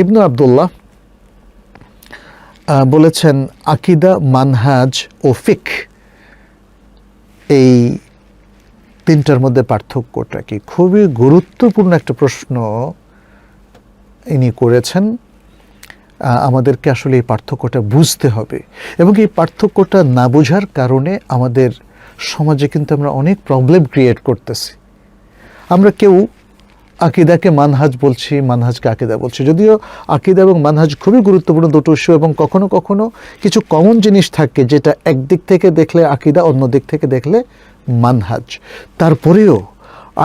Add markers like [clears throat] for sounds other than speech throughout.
ইবনু আবদুল্লাহ বলেছেন, আকিদা, মানহাজ ও ফিক এই তিনটার মধ্যে পার্থক্যটা কি? খুবই গুরুত্বপূর্ণ একটা প্রশ্ন ইনি করেছেন। আমাদেরকে আসলে এই পার্থক্যটা বুঝতে হবে এবং এই পার্থক্যটা না বোঝার কারণে আমাদের সমাজে কিন্তু আমরা অনেক প্রবলেম ক্রিয়েট করতেছি। আমরা কেউ আকিদাকে মানহাজ বলছি, মানহাজকে আকিদা বলছি। যদিও আকিদা এবং মানহাজ খুবই গুরুত্বপূর্ণ দুটো ইস্যু এবং কখনো কখনো কিছু কমন জিনিস থাকে যেটা একদিক থেকে দেখলে আকিদা, অন্য দিক থেকে দেখলে মানহাজ। তারপরেও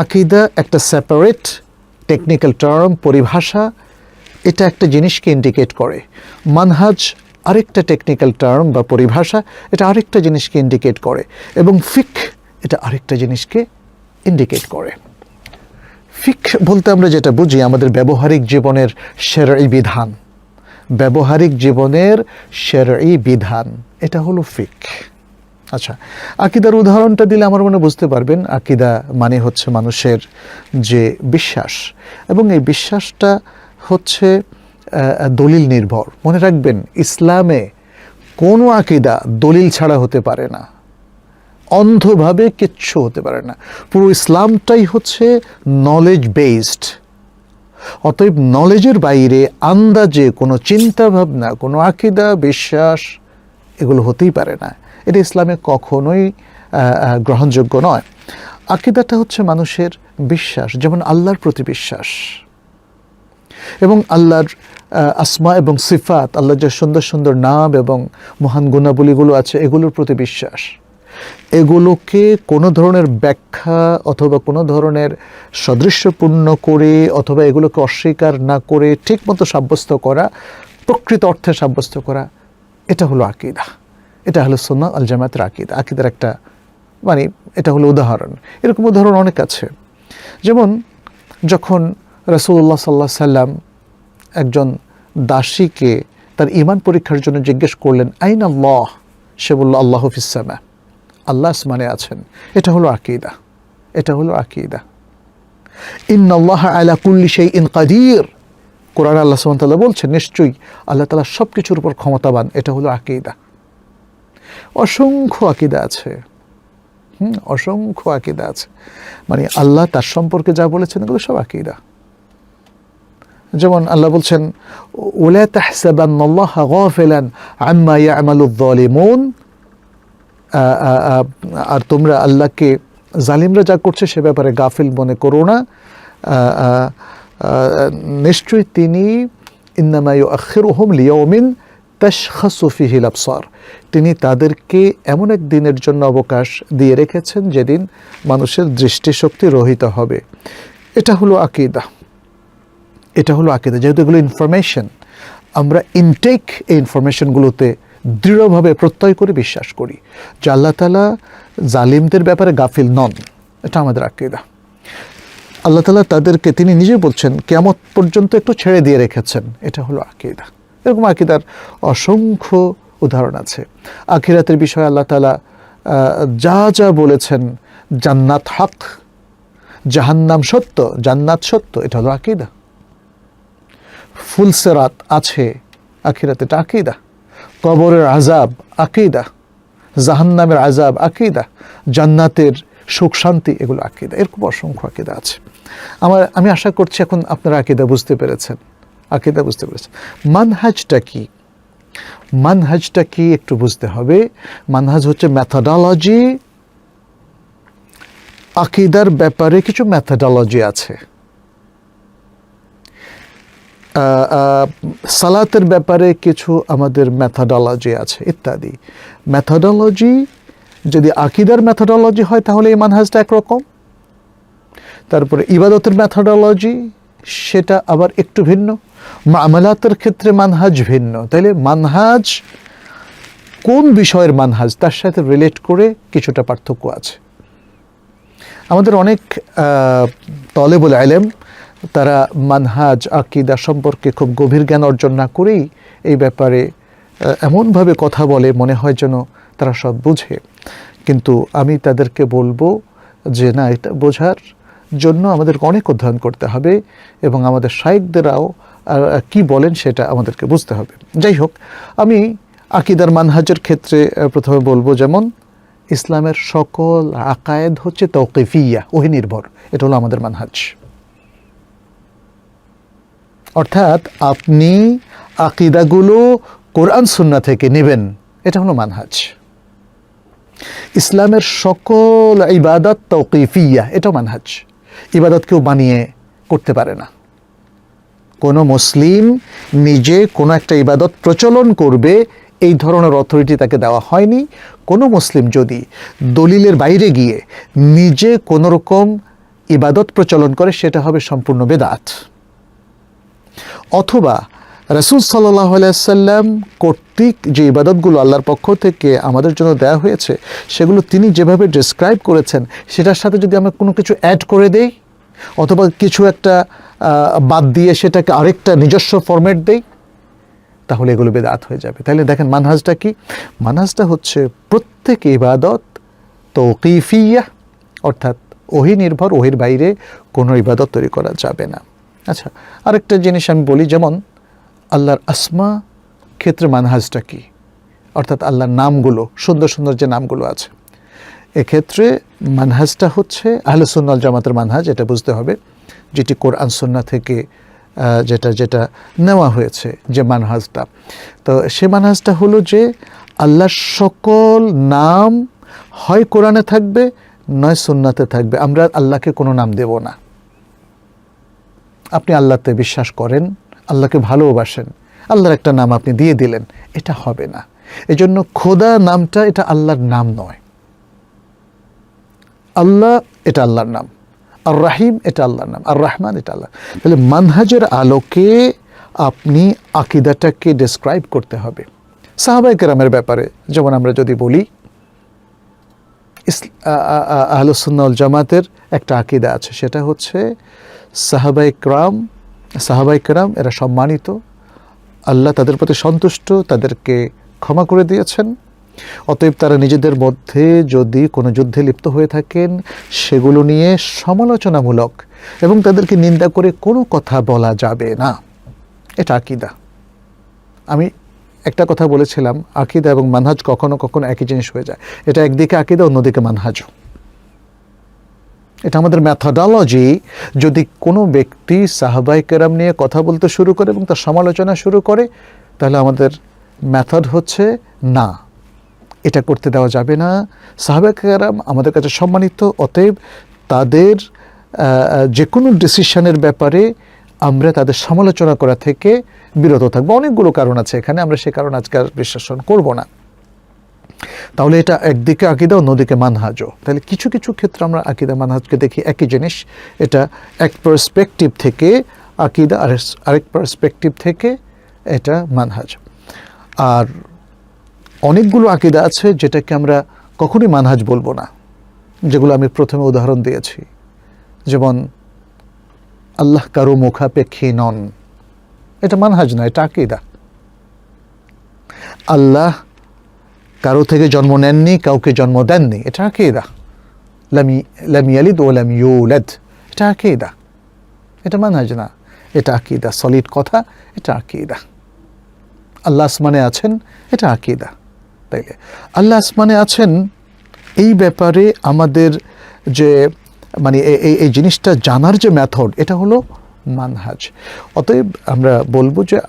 আকিদা একটা সেপারেট টেকনিক্যাল টার্ম পরিভাষা, এটা একটা জিনিসকে ইন্ডিকেট করে। মানহাজ আরেকটা টেকনিক্যাল টার্ম বা পরিভাষা, এটা আরেকটা জিনিসকে ইন্ডিকেট করে এবং ফিক এটা আরেকটা জিনিসকে ইন্ডিকেট করে। ফিক বলতে আমরা যেটা বুঝি, আমাদের ব্যবহারিক জীবনের সেরাই বিধান। ব্যবহারিক জীবনের সেরাই বিধান, এটা হলো ফিক। আচ্ছা আকিদার উদাহরণটা দিলে আমার মনে বুঝতে পারবেন, আকিদা মানে হচ্ছে মানুষের যে বিশ্বাস। এবং এই বিশ্বাসটা হচ্ছে দলিল নির্ভর। মনে রাখবেন, ইসলামে কোনো আকিদা দলিল ছাড়া হতে পারে না। অন্ধভাবে কিচ্ছু হতে পারে না। পুরো ইসলামটাই হচ্ছে নলেজ বেসড অতএব নলেজের বাইরে আন্দাজে কোনো চিন্তা ভাবনা কোনো আকিদা, বিশ্বাস এগুলো হতেই পারে না। এটা ইসলামে কখনোই গ্রহণযোগ্য নয়। আকিদাটা হচ্ছে মানুষের বিশ্বাস, যেমন আল্লাহর প্রতি বিশ্বাস। এবং আল্লাহর আসমা এবং সিফাত, আল্লাহর যে সুন্দর সুন্দর নাম এবং মহান গুণাবলীগুলো আছে, এগুলোর প্রতি বিশ্বাস। এগুলোকে কোনো ধরনের ব্যাখ্যা অথবা কোনো ধরনের সদৃশ্যপূর্ণ করে অথবা এগুলোকে অস্বীকার না করে ঠিকমতো সাব্যস্ত করা, প্রকৃত অর্থে সাব্যস্ত করা, এটা হলো আকিদা। এটা হলো সোনা আল জামাতের আকিদা। আকিদার একটা মানে এটা হলো উদাহরণ। এরকম উদাহরণ অনেক আছে। যেমন যখন রসুল্লাহ সাল্লাহ সাল্লাম একজন দাসীকে তার ইমান পরীক্ষার জন্য জিজ্ঞেস করলেন, আইন আল্লাহ? সে বলল, আল্লাহ ফিসামা আল্লাহ আসমানে আছেন। এটা হলো আকিদা। এটা হলো আকিদা। ইন্নাল্লাহ আলা কুল্লি সেই ইন কাদির। কোরআন আল্লাহ সুবহানাহু বলছেন, নিশ্চয়ই আল্লাহ তালা সব কিছুর উপর ক্ষমতাবান। এটা হলো আকিদা। অসংখ্য আকিদা আছে। হুম, অসংখ্য আকিদা আছে। মানে আল্লাহ তার সম্পর্কে যা বলেছেন, এগুলো সব আকিদা। যেমন আল্লাহ বলছেন, ওলা তাহসাবান্নাল্লাহ গাফিলান আম্মা ইয়ামালুয যালিমুন আর তোমরা আল্লাহকে জালিমরা যা করছে সে ব্যাপারে গাফিল মনে করো না। নিশ্চয়ই তিনি ইন্নামায়ু আখিরুহুম লিয়মিন তাশখাসু ফিহিল আবসার তিনি তাদেরকে এমন এক দিনের জন্য অবকাশ দিয়ে রেখেছেন যেদিন মানুষের দৃষ্টিশক্তি রহিত হবে। এটা হলো আকিদা। এটা হলো আকিদা। যেহেতু এগুলো ইনফরমেশন আমরা ইনটেক এই ইনফরমেশনগুলোতে দৃঢ়ভাবে প্রত্যয় করে বিশ্বাস করি যে আল্লাহ তালা জালিমদের ব্যাপারে গাফিল নন। এটা আমাদের আকিদা। আল্লাহ তালা তাদেরকে, তিনি নিজে বলছেন কেমত পর্যন্ত একটু ছেড়ে দিয়ে রেখেছেন। এটা হলো আকিদা। এরকম আকিদার অসংখ্য উদাহরণ আছে। আখিরাতের বিষয়ে আল্লাহ তালা যা যা বলেছেন, জান্নাত হক, জাহান্নাম সত্য, জান্নাত সত্য, এটা হলো আকিদা। ফুলসেরাত আছে, আখিরাতে এটা আকিদা। কবরের আজাব আকিদা, জাহান্নামের আজাব আকিদা, জান্নাতের সুখ শান্তি, এগুলো আকিদা। এরকম অসংখ্য আকিদা আছে। আমার, আমি আশা করছি এখন আপনারা আকিদা বুঝতে পেরেছেন। আকিদা বুঝতে পেরেছেন। মানহাজটা কি? মানহাজটা কি একটু বুঝতে হবে। মানহাজ হচ্ছে ম্যাথাডোলজি আকিদার ব্যাপারে কিছু ম্যাথাডোলজি আছে। সালাতের ব্যাপারে কিছু আমাদের ম্যাথাডোলজি আছে, ইত্যাদি। ম্যাথাডোলজি যদি আকিদার ম্যাথাডোলজি হয়, তাহলে এই মানহাজটা একরকম। তারপরে ইবাদতের ম্যাথাডোলজি সেটা আবার একটু ভিন্ন। মামলাতের ক্ষেত্রে মানহাজ ভিন্ন। তাইলে মানহাজ কোন বিষয়ের মানহাজ তার সাথে রিলেট করে কিছুটা পার্থক্য আছে। আমাদের অনেক তলেবুল আলেম তারা মানহাজ, আকিদা সম্পর্কে খুব গভীর জ্ঞান অর্জন না করেই এই ব্যাপারে এমনভাবে কথা বলে মনে হয় যেন তারা সব বুঝে। কিন্তু আমি তাদেরকে বলব যে, না, এটা বোঝার জন্য আমাদেরকে অনেক অধ্যয়ন করতে হবে এবং আমাদের শাইকদেরাও কি বলেন সেটা আমাদেরকে বুঝতে হবে। যাই হোক, আমি আকিদার মানহাজের ক্ষেত্রে প্রথমে বলব যেমন, ইসলামের সকল আকায়েদ হচ্ছে তৌকিফিয়া ওহি নির্ভর এটা হলো আমাদের মানহাজ। অর্থাৎ আপনি আকিদাগুলো কোরআন সুন্না থেকে নেবেন। এটা হলো মানহাজ। ইসলামের সকল ইবাদত তৌকিফিয়া, এটাও মানহাজ। ইবাদত কেউ বানিয়ে করতে পারে না। কোনো মুসলিম নিজে কোনো একটা ইবাদত প্রচলন করবে, এই ধরনের অথরিটি তাকে দেওয়া হয়নি। কোনো মুসলিম যদি দলিলের বাইরে গিয়ে নিজে কোনো রকম ইবাদত প্রচলন করে, সেটা হবে সম্পূর্ণ বেদাত। অথবা রসুল সাল্লাহ আলাইসাল্লাম কর্তৃক যে ইবাদতগুলো আল্লাহর পক্ষ থেকে আমাদের জন্য দেওয়া হয়েছে, সেগুলো তিনি যেভাবে ডিসক্রাইব করেছেন, সেটার সাথে যদি আমরা কোনো কিছু অ্যাড করে দেই, অথবা কিছু একটা বাদ দিয়ে সেটাকে আরেকটা নিজস্ব ফরম্যাট দেই, তাহলে এগুলো বেদাত হয়ে যাবে। তাহলে দেখেন মানহাজটা কি? মানহাজটা হচ্ছে প্রত্যেক ইবাদত তৌকিফিয়া, অর্থাৎ ওহি নির্ভর ওহির বাইরে কোনো ইবাদত তৈরি করা যাবে না। আচ্ছা আরেকটা জিনিস আমি বলি, যেমন আল্লাহর আসমা ক্ষেত্রে মানহাজটা কি? অর্থাৎ আল্লাহর নামগুলো, সুন্দর সুন্দর যে নামগুলো আছে। এক্ষেত্রে মানহাজটা হচ্ছে আহলে সুন্নাল জামাতের মানহাজ, এটা বুঝতে হবে, যেটি কোরআন সুন্না থেকে যেটা যেটা নেওয়া হয়েছে যে মানহাজটা। তো সে মানহাজটা হলো যে আল্লাহর সকল নাম হয় কোরআনে থাকবে, নয় সুন্নাতে থাকবে। আমরা আল্লাহকে কোনো নাম দেব না। আপনি আল্লাহতে বিশ্বাস করেন, আল্লাহকে ভালোবাসেন, আল্লাহর একটা নাম আপনি দিয়ে দিলেন, এটা হবে না। এজন্য খোদা নামটা এটা আল্লাহর নাম নয়। আল্লাহ এটা আল্লাহর নাম আর রাহিম এটা আল্লাহর নাম আর রহমান এটা আল্লাহ। তাহলে মানহাজের আলোকে আপনি আকিদাটাকে ডেসক্রাইব করতে হবে। সাহাবাই কেরামের ব্যাপারে যেমন আমরা যদি বলি আহলুসুন্নাল জামাতের একটা আকিদা আছে, সেটা হচ্ছে সাহাবাই ক্রাম সাহাবাই কেরাম, এরা সম্মানিত। আল্লাহ তাদের প্রতি সন্তুষ্ট, তাদেরকে ক্ষমা করে দিয়েছেন। অতএব তারা নিজেদের মধ্যে যদি কোনো যুদ্ধে লিপ্ত হয়ে থাকেন, সেগুলো নিয়ে সমালোচনামূলক এবং তাদেরকে নিন্দা করে কোনো কথা বলা যাবে না। এটা আকিদা। আমি একটা কথা বলেছিলাম, আকিদা এবং মানহাজ কখনো কখনো একই জিনিস হয়ে যায়। এটা একদিকে আকিদা, অন্যদিকে মানহাজও। এটা আমাদের ম্যাথোডলজি যদি কোনো ব্যক্তি সাহাবাই কেরাম নিয়ে কথা বলতে শুরু করে এবং তার সমালোচনা শুরু করে, তাহলে আমাদের ম্যাথড হচ্ছে না। এটা করতে দেওয়া যাবে না। সাহাবাই কেরাম আমাদের কাছে সম্মানিত, অতএব তাদের যে কোনো ডিসিশনের ব্যাপারে আমরা তাদের সমালোচনা করা থেকে বিরত থাকব। অনেকগুলো কারণ আছে এখানে, আমরা সে কারণ আজকে আর বিশ্লেষণ করব না। তাহলে এটা একদিকে আকিদা, অন্যদিকে মানহাজও তাহলে কিছু কিছু ক্ষেত্রে আমরা আকিদা, মানহাজকে দেখি একই জিনিস। এটা এক পার্সপেক্টিভ থেকে আকিদা, আর আরেক পার্সপেক্টিভ থেকে এটা মানহাজ। আর অনেকগুলো আকিদা আছে যেটাকে আমরা কখনোই মানহাজ বলব না, যেগুলো আমি প্রথমে উদাহরণ দিয়েছি। যেমন, আল্লাহ কারও মুখাপেক্ষী নন। এটা মানহাজ না, এটা আকিদা। আল্লাহ কারও থেকে জন্ম নেননি, কাউকে জন্ম দেননি। এটা আকিদা। লামি লামিয়ালিদ ও লাম ইউলাদ। এটা আকিদা। এটা মানহাজ না। এটা আকিদা। সলিড কথা, এটা আকিদা। আল্লাহ আসমানে আছেন, এটা আকিদা। তাইলে আল্লাহ আসমানে আছেন, এই ব্যাপারে আমাদের যে মানে এই এই জিনিসটা জানার যে মেথড এটা হলো মানহাজ। অতএব আমরা বলব যে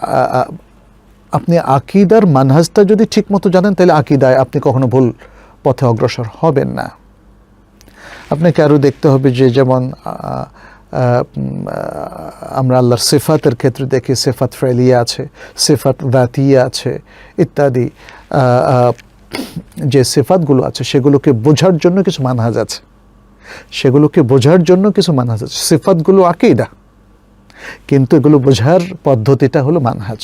আপনি আকিদার মানহাজটা যদি ঠিকমতো জানেন, তাহলে আকিদায় আপনি কখনো ভুল পথে অগ্রসর হবেন না। আপনাকে আরও দেখতে হবে যে যেমন আমরা আল্লাহর সেফাতের ক্ষেত্রে দেখি, সেফাত ফেলিয়া আছে, সেফাত দাতিয়া আছে ইত্যাদি যে সেফাতগুলো আছে, সেগুলোকে বোঝার জন্য কিছু মানহাজ আছে। সেগুলোকে বোঝার জন্য কিছু মানহাজ আছে। সেফাতগুলো আকিদা। কিন্তু এগুলো বোঝার পদ্ধতিটা হলো মানহাজ।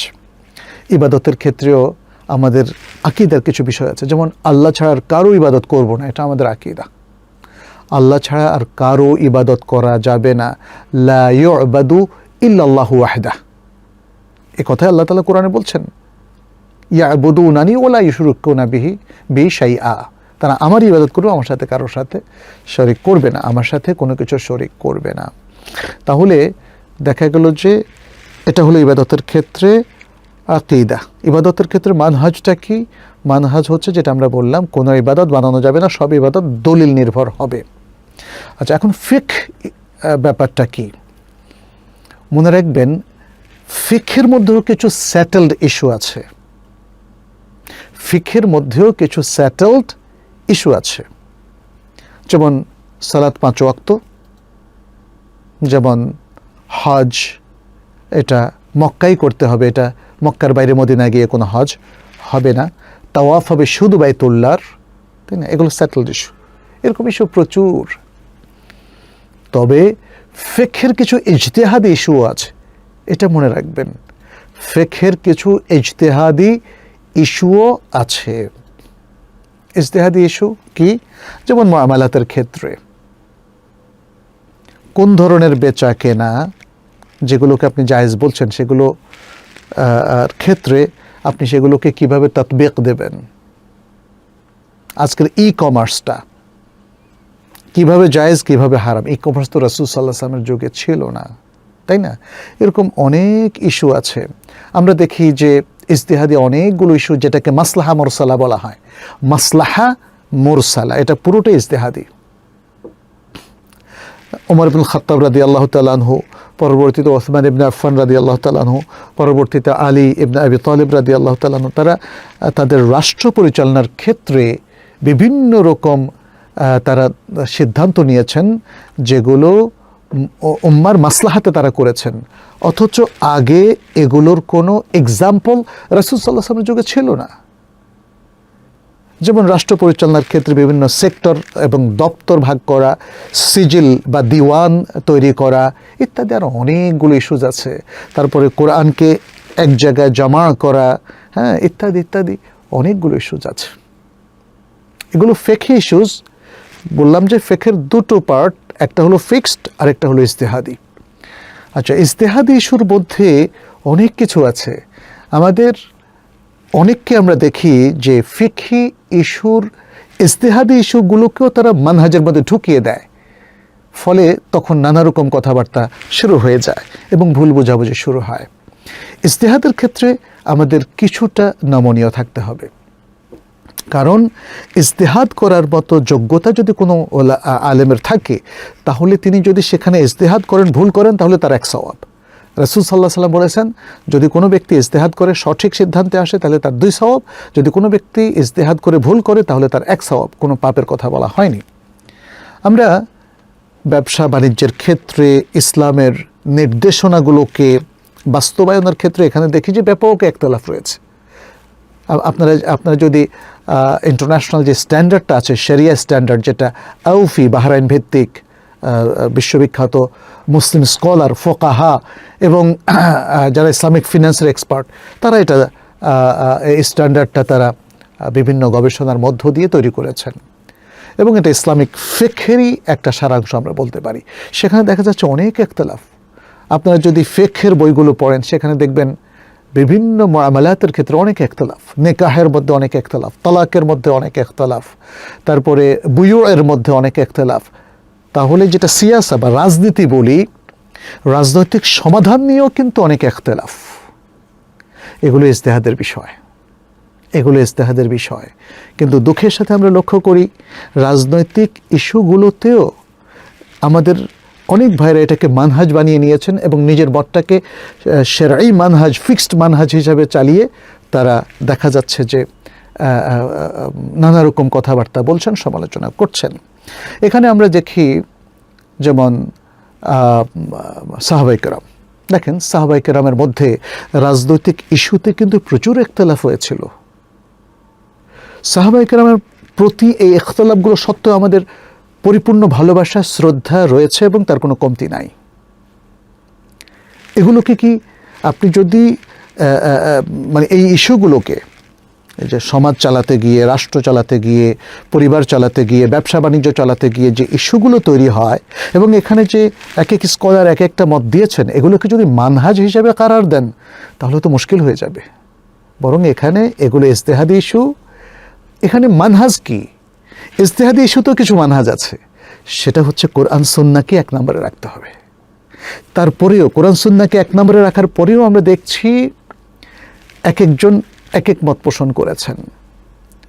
ইবাদতের ক্ষেত্রেও আমাদের আকিদার কিছু বিষয় আছে। যেমন, আল্লাহ ছাড়া আর কারও ইবাদত করব না, এটা আমাদের আকিদা। আল্লাহ ছাড়া আর কারও ইবাদত করা যাবে না। লা ইউবাদু ইল্লাল্লাহু ওয়াহদা এ কথাই আল্লাহ তালা কোরআনে বলছেন, ইয়াবুদুনানি ওলা ইউশরিকুনা বিহি বি শাইআ তারা আমারই ইবাদত করবে, আমার সাথে কারোর সাথে শরিক করবে না, আমার সাথে কোনো কিছু শরিক করবে না। তাহলে দেখা গেল যে, এটা হলো ইবাদতের ক্ষেত্রে আকিদা। ইবাদতের ক্ষেত্রে মানহাজটা কি? মানহাজ হচ্ছে যেটা আমরা বললাম, কোনো ইবাদত বানানো যাবে না, সব ইবাদত দলিল নির্ভর হবে। আচ্ছা এখন ফিক ব্যাপারটা কি? মনে রাখবেন ফিখের মধ্যেও কিছু সেটেলড ইস্যু আছে। ফিখের মধ্যেও কিছু সেটেলড ইস্যু আছে। যেমন সালাত পাঁচ ওয়াক্ত, যেমন হজ, এটা মক্কাই করতে হবে, এটা মক্কার বাইরে মদিনা গিয়ে কোনো হজ হবে না। তাওয়াফ হবে শুধু বাইতুল্লার তাই না? এগুলো সেটেলড ইস্যু এরকম ইস্যু প্রচুর। তবে ফেখের কিছু ইজতেহাদি ইস্যুও আছে, এটা মনে রাখবেন। ফেখের কিছু ইজতেহাদি ইস্যুও আছে। ইজতেহাদি ইস্যু কি? যেমন মামালাতের ক্ষেত্রে। কোন ধরনের বেচা কেনা, যেগুলোকে আপনি জায়েজ বলছেন, সেগুলো ক্ষেত্রে আপনি সেগুলোকে কীভাবে তৎবেক দেবেন? আজকের ই কমার্সটা কীভাবে জায়েজ, কীভাবে হারাম? ই কমার্স তো রাসুল সাল্লাহ আসলামের যুগে ছিল না, তাই না? এরকম অনেক ইস্যু আছে। আমরা দেখি যে ইজতিহাদি অনেকগুলো ইস্যু যেটাকে মাসলাহা মোরসালা বলা হয়। মাসলাহা মোরসালা, এটা পুরোটাই ইজতেহাদি। ওমর ইবনুল খাত্তাব রাদি আল্লাহ তালানহু পরবর্তীতে ওসমান ইবনে আফফান রাদি আল্লাহ তালানহু পরবর্তীতে আলী ইবনে আবি তালিব রাদি আল্লাহ তালানহু তারা তাদের রাষ্ট্র পরিচালনার ক্ষেত্রে বিভিন্ন রকম তারা সিদ্ধান্ত নিয়েছেন যেগুলো উম্মার মাসলাহাতে তারা করেছেন। অথচ আগে এগুলোর কোনো এক্সাম্পল রাসুল সাল্লাহ যুগে ছিল না। যেমন রাষ্ট্র পরিচালনার ক্ষেত্রে বিভিন্ন সেক্টর এবং দপ্তর ভাগ করা, সিজিল বা দিওয়ান তৈরি করা ইত্যাদি আরও অনেকগুলো ইস্যুজ আছে। তারপরে কোরআনকে এক জায়গায় জমা করা হ্যাঁ ইত্যাদি ইত্যাদি অনেকগুলো ইস্যুজ আছে। এগুলো ফেকে ইস্যুজ বললাম যে ফেকের দুটো পার্ট একটা হলো ফিক্সড আর একটা হলো ইস্তেহাদি আচ্ছা ইস্তেহাদি ইস্যুর মধ্যে অনেক কিছু আছে। আমাদের অনেককে আমরা দেখি যে ফিকহি ইস্যুর ইস্তেহাদি ইস্যুগুলোকেও তারা মানহাজের মধ্যে ঢুকিয়ে দেয়। ফলে তখন নানা রকম কথাবার্তা শুরু হয়ে যায় এবং ভুল বোঝাবুঝি শুরু হয়। ইস্তেহাদের ক্ষেত্রে আমাদের কিছুটা নমনীয় থাকতে হবে। কারণ ইজতেহাদ করার মতো যোগ্যতা যদি কোনো আলেমের থাকে, তাহলে তিনি যদি সেখানে ইজতেহাদ করেন, ভুল করেন, তাহলে তার এক সওয়াব। রসুল সাল্লাহ সাল্লাম বলেছেন, যদি কোনো ব্যক্তি ইজতেহাদ করে সঠিক সিদ্ধান্তে আসে, তাহলে তার দুই সওয়াব। যদি কোনো ব্যক্তি ইজতেহাদ করে ভুল করে, তাহলে তার এক সওয়াব। কোনো পাপের কথা বলা হয়নি। আমরা ব্যবসা বাণিজ্যের ক্ষেত্রে, ইসলামের নির্দেশনাগুলোকে বাস্তবায়নের ক্ষেত্রে এখানে দেখি যে ব্যাপক একতলাফ রয়েছে। আপনারা আপনারা যদি ইন্টারন্যাশনাল যে স্ট্যান্ডার্ডটা আছে শরিয়া স্ট্যান্ডার্ড যেটা আউফি, বাহরাইন ভিত্তিক বিশ্ববিখ্যাত মুসলিম স্কলার, ফোকাহা এবং [clears throat] যারা ইসলামিক ফিনান্সের এক্সপার্ট তারা এটা এই স্ট্যান্ডার্ডটা তারা বিভিন্ন গবেষণার মধ্য দিয়ে তৈরি করেছেন। এবং এটা ইসলামিক ফেখেরই একটা সারাংশ আমরা বলতে পারি। সেখানে দেখা যাচ্ছে অনেক একতলাফ। আপনারা যদি ফেখের বইগুলো পড়েন, সেখানে দেখবেন বিভিন্ন মামলাতের ক্ষেত্রে অনেক একতলাফ। নেকাহের মধ্যে অনেক একতলাফ, তালাকের মধ্যে অনেক একতলাফ, তারপরে বুয়ুয়ের মধ্যে অনেক একতলাফ তাহলে যেটা সিয়াসা বা রাজনীতি বলি, রাজনৈতিক সমাধান নিয়েও কিন্তু অনেক একতলাফ এগুলো ইজতেহাদের বিষয়। এগুলো ইজতেহাদের বিষয়। কিন্তু দুঃখের সাথে আমরা লক্ষ্য করি, রাজনৈতিক ইস্যুগুলোতেও আমাদের অনেক ভাইরা এটাকে মানহাজ বানিয়ে নিয়েছেন এবং নিজের মতটাকে সেরাই মানহাজ, ফিক্সড মানহাজ হিসাবে চালিয়ে তারা দেখা যাচ্ছে যে নানা রকম কথাবার্তা বলছেন, সমালোচনা করছেন। এখানে আমরা দেখি যেমন সাহাবাইকেরাম। দেখেন, সাহাবাইকেরামের মধ্যে রাজনৈতিক ইস্যুতে কিন্তু প্রচুর একতলাফ হয়েছিল। সাহাবা একরামের প্রতি এই ইখতলাফগুলো সত্ত্বেও আমাদের পরিপূর্ণ ভালোবাসা, শ্রদ্ধা রয়েছে এবং তার কোনো কমতি নাই। এগুলোকে কি আপনি যদি মানে এই ইস্যুগুলোকে যে সমাজ চালাতে গিয়ে, রাষ্ট্র চালাতে গিয়ে, পরিবার চালাতে গিয়ে, ব্যবসা বাণিজ্য চালাতে গিয়ে যে ইস্যুগুলো তৈরি হয় এবং এখানে যে এক এক স্কলার এক একটা মত দিয়েছেন, এগুলোকে যদি মানহাজ হিসেবে কারার দেন, তাহলে তো মুশকিল হয়ে যাবে। বরং এখানে এগুলো ইস্তেহাদি ইস্যু। এখানে মানহাজ কি? ইস্তেহাদি তো কিছু মানহাজ আছে। সেটা হচ্ছে কোরআন সন্নাকে এক নম্বরে রাখতে হবে। তারপরেও কোরআন সুন্নাকে এক নম্বরে রাখার পরেও আমরা দেখছি এক একজন এক এক মত পোষণ করেছেন।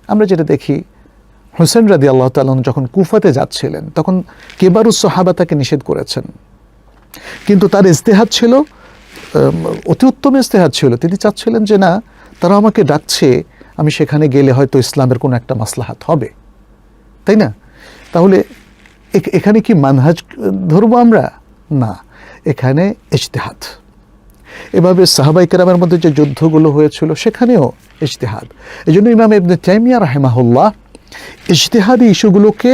আমরা যেটা দেখি, হোসেন রাদি আল্লাহ তালন যখন কুফাতে যাচ্ছিলেন, তখন কেবারুস সাহাবা তাকে নিষেধ করেছেন। কিন্তু তার ইস্তেহাদ ছিল অতি উত্তম ইস্তেহাদ ছিল। তিনি চাচ্ছিলেন যে, না, তারা আমাকে ডাকছে, আমি সেখানে গেলে হয়তো ইসলামের কোনো একটা মাসলাহাত হবে। তাই না? তাহলে এখ- এখানে কি মানহাজ ধরবো আমরা? না, এখানে ইজতেহাদ। এভাবে সাহাবাই কেরামের মধ্যে যে যুদ্ধগুলো হয়েছিল, সেখানেও ইজতেহাদ। এই জন্য ইমাম ইবনে তাইমিয়া রাহেমাহুল্লাহ ইজতেহাদি ইস্যুগুলোকে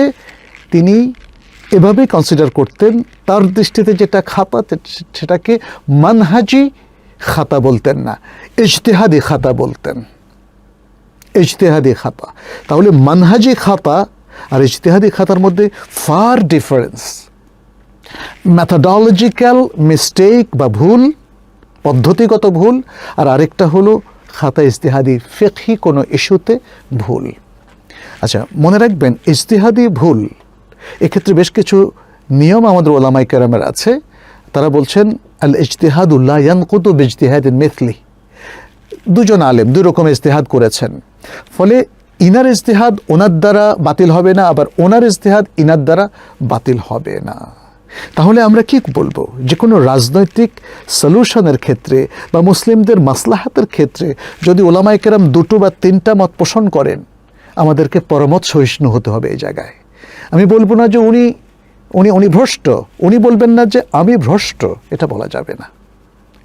তিনি এভাবে কনসিডার করতেন, তার দৃষ্টিতে যেটা খাতা, সেটাকে মানহাজি খাতা বলতেন না, ইজতেহাদি খাতা বলতেন। ইজতেহাদি খাতা। তাহলে মানহাজি খাতা আর ইজতেহাদি খাতার মধ্যে ফার ডিফারেন্স ম্যাথাডোলজিক্যাল মিস্টেক বা ভুল পদ্ধতিগত ভুল, আর আরেকটা হলো খাতা ইজতেহাদি ফেকহি কোনো ইস্যুতে ভুল। আচ্ছা মনে রাখবেন, ইজতেহাদি ভুল, এক্ষেত্রে বেশ কিছু নিয়ম আমাদের ওলামাই কেরামের আছে। তারা বলছেন আল ইজতেহাদুল্লাহ ইয়ানকুতু বিজতেহাদিন মেথলি। দুজন আলেম, দুই রকম ইজতেহাদ করেছেন। ফলে ইনার ইজতেহাদ ওনার দ্বারা বাতিল হবে না, আবার ওনার ইজতেহাদ ইনার দ্বারা বাতিল হবে না। তাহলে আমরা কি বলব? যে কোনো রাজনৈতিক সলিউশনের ক্ষেত্রে বা মুসলিমদের মাসলাহাতের ক্ষেত্রে যদি ওলামাই কেরাম দুটো বা তিনটা মত পোষণ করেন, আমাদেরকে পরমত সহিষ্ণু হতে হবে এই জায়গায়। আমি বলব না যে উনি উনি উনি ভ্রষ্ট। উনি বলবেন না যে আমি ভ্রষ্ট। এটা বলা যাবে না।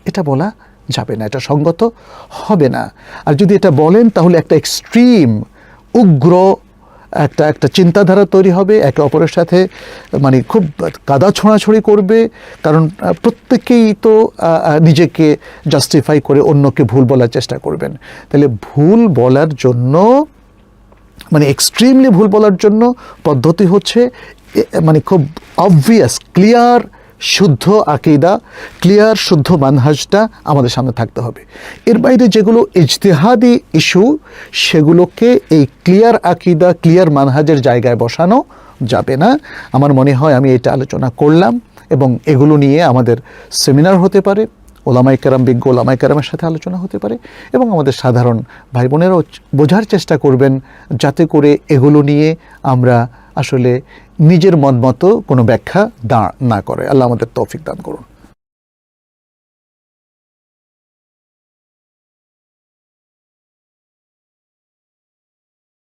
এটা বলা যাবে না। এটা সঙ্গত হবে না। আর যদি এটা বলেন, তাহলে একটা এক্সট্রিম উগ্র একটা একটা চিন্তাধারা তৈরি হবে, একে অপরের সাথে মানে খুব কাদা ছোঁড়াছড়ি করবে, কারণ প্রত্যেকেই তো নিজেকে জাস্টিফাই করে অন্যকে ভুল বলার চেষ্টা করবেন। তাহলে ভুল বলার জন্য মানে এক্সট্রিমলি ভুল বলার জন্য পদ্ধতি হচ্ছে মানে খুব অবভিয়াস ক্লিয়ার শুদ্ধ আকিদা ক্লিয়ার শুদ্ধ মানহাজটা আমাদের সামনে থাকতে হবে। এর বাইরে যেগুলো ইজতেহাদি ইস্যু সেগুলোকে এই ক্লিয়ার আকিদা ক্লিয়ার মানহাজের জায়গায় বসানো যাবে না। আমার মনে হয় আমি এটা আলোচনা করলাম এবং এগুলো নিয়ে আমাদের সেমিনার হতে পারে ওলামাই কেরাম, বিজ্ঞ ওলামাই কেরামের সাথে আলোচনা হতে পারে এবং আমাদের সাধারণ ভাই বোনেরাও বোঝার চেষ্টা করবেন যাতে করে এগুলো নিয়ে আমরা আসলে নিজের মত মতো কোনো ব্যাখ্যা দাঁড় না করে। আল্লাহ আমাদের তৌফিক দান করুন।